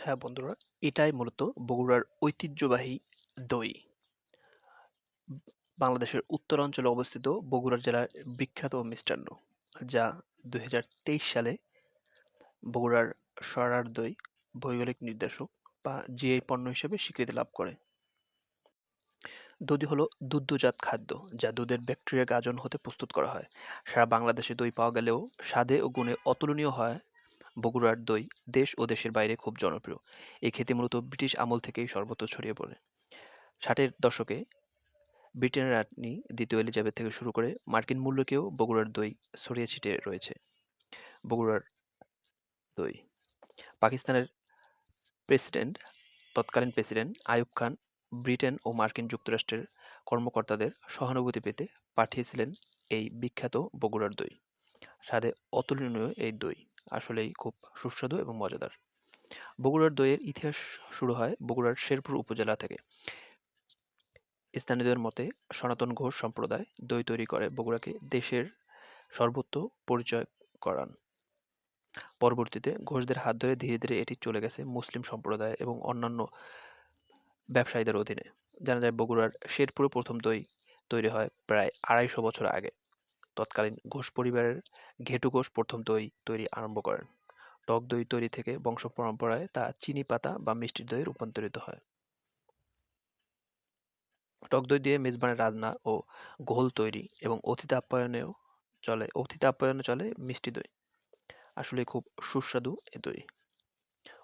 হ্যাঁ বন্ধুরা, এটাই মূলত বগুড়ার ঐতিহ্যবাহী দই। বাংলাদেশের উত্তরাঞ্চলে অবস্থিত বগুড়া জেলার বিখ্যাত মিষ্টান্ন, যা দু হাজার তেইশ সালে বগুড়ার সরার দই ভৌগোলিক নির্দেশক বা জিআই পণ্য হিসেবে স্বীকৃতি লাভ করে। দধি হলো দুগ্ধজাত খাদ্য যা দুধের ব্যাকটেরিয়া গাজন হতে প্রস্তুত করা হয়। সারা বাংলাদেশে দই পাওয়া গেলেও স্বাদে ও গুণে অতুলনীয় হয় বগুড়ার দই দেশ ও দেশের বাইরে খুব জনপ্রিয়। এই খেতে মূলত ব্রিটিশ আমল থেকেই সর্বত্র ছড়িয়ে পড়ে। ষাটের দশকে ব্রিটেনের রানী দ্বিতীয় এলিজাবেথ থেকে শুরু করে মার্কিন মূল্যকেও বগুড়ার দই ছড়িয়ে ছিটিয়ে রয়েছে। বগুড়ার দই পাকিস্তানের প্রেসিডেন্ট, তৎকালীন প্রেসিডেন্ট আয়ুব খান ব্রিটেন ও মার্কিন যুক্তরাষ্ট্রের কর্মকর্তাদের সহানুভূতি পেতে পাঠিয়েছিলেন এই বিখ্যাত বগুড়ার দই। স্বাদে অতুলনীয় এই দই আসলেই খুব সুস্বাদু এবং মজাদার। বগুড়ার দইয়ের ইতিহাস শুরু হয় বগুড়ার শেরপুর উপজেলা থেকে। স্থানীয়দের মতে সনাতন ঘোষ সম্প্রদায় দই তৈরি করে বগুড়াকে দেশের সর্বত্র পরিচয় করান। পরবর্তীতে ঘোষদের হাত ধরে ধীরে ধীরে এটি চলে গেছে মুসলিম সম্প্রদায় এবং অন্যান্য ব্যবসায়ীদের অধীনে। জানা যায় বগুড়ার শেরপুরে প্রথম দই তৈরি হয় প্রায় আড়াইশো বছর আগে। তৎকালীন ঘোষ পরিবারের ঘেটু ঘোষ প্রথম দই তৈরি আরম্ভ করেন। টক দই তৈরি থেকে বংশ পরম্পরায় তা চিনি পাতা বা মিষ্টি দইয়ে রূপান্তরিত হয়। টক দই দিয়ে মেজবানের রান্না ও ঘোল তৈরি এবং অতিথি আপ্যায়নেও চলে অতিথি আপ্যায়নে চলে মিষ্টি দই। আসলে খুব সুস্বাদু এ দই।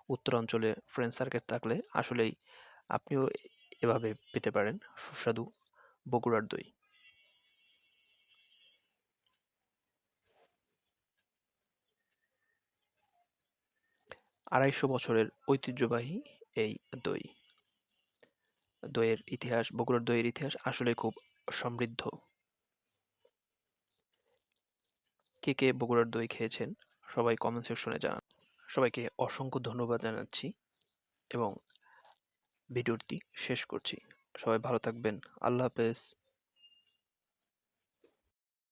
উত্তরাঞ্চলে ফ্রেন্ড সার্কেল থাকলে আসলেই আপনিও এভাবে পেতে পারেন সুস্বাদু বগুড়ার দই। আড়াইশো বছরের ঐতিহ্যবাহী এই দই। দইয়ের ইতিহাস, বগুড়ার দইয়ের ইতিহাস আসলে খুব সমৃদ্ধ। কে কে বগুড়ার দই খেয়েছেন, সবাই কমেন্ট সেকশনে জানান। সবাইকে অসংখ্য ধন্যবাদ জানাচ্ছি এবং ভিডিওটি শেষ করছি। সবাই ভালো থাকবেন। আল্লাহ হাফেজ।